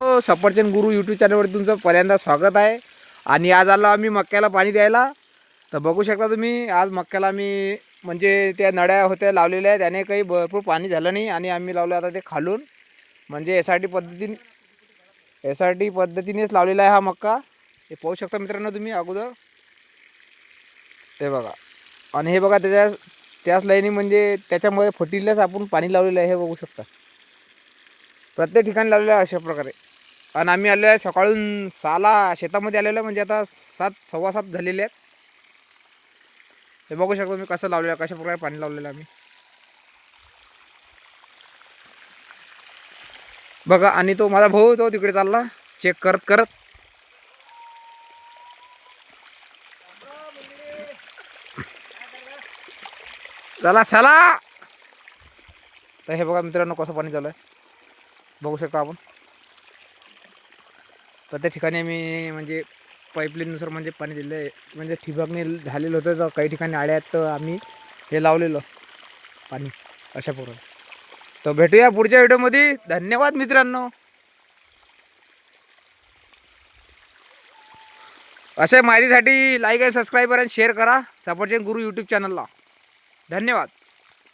हो, सफरचंद गुरु यूट्यूब चॅनलवरती तुमचं पहिल्यांदा स्वागत आहे. आणि आज आलो आम्ही मक्याला पाणी द्यायला. तर बघू शकता तुम्ही आज मक्याला आम्ही म्हणजे त्या नळ्या होत्या लावलेल्या आहेत त्याने काही भरपूर पाणी झालं नाही आणि आम्ही लावलं आता ते खालून. म्हणजे एस आर टी पद्धतीने एस आर टी पद्धतीनेच लावलेला आहे हा मक्का. हे पाहू शकता मित्रांनो तुम्ही अगोदर. ते बघा. आणि हे बघा त्याच्या त्याच लाईनी म्हणजे त्याच्यामुळे फटीलाच आपण पाणी लावलेलं आहे हे बघू शकता. प्रत्येक ठिकाणी लावलेलं आहे अशा प्रकारे. आणि आम्ही आलो आहे सकाळून सहाला शेतामध्ये आलेलो आहे. म्हणजे आता सात सव्वा सात झालेले आहेत. हे बघू शकतो मी कसं लावलेलं आहे पाणी लावलेलं आम्ही. बघा आणि तो माझा भाऊ तो तिकडे चालला. चेक करत करत. चला चला. तर हे बघा मित्रांनो कसं पाणी चालू आहे. बघू शकता आपण. प्रत्येक ठिकाणी आम्ही म्हणजे पाईपलाईननुसार म्हणजे पाणी दिलं आहे. म्हणजे ठिबकने झालेलं होतं तर काही ठिकाणी आड्या आहेत तर आम्ही हे लावलेलं पाणी अशा पूर्ण तर भेटूया पुढच्या व्हिडिओमध्ये. धन्यवाद मित्रांनो. अशा माहितीसाठी लाईक आणि सबस्क्राईब आणि शेअर करा. सफरचंद गुरु यूट्यूब चॅनलला धन्यवाद.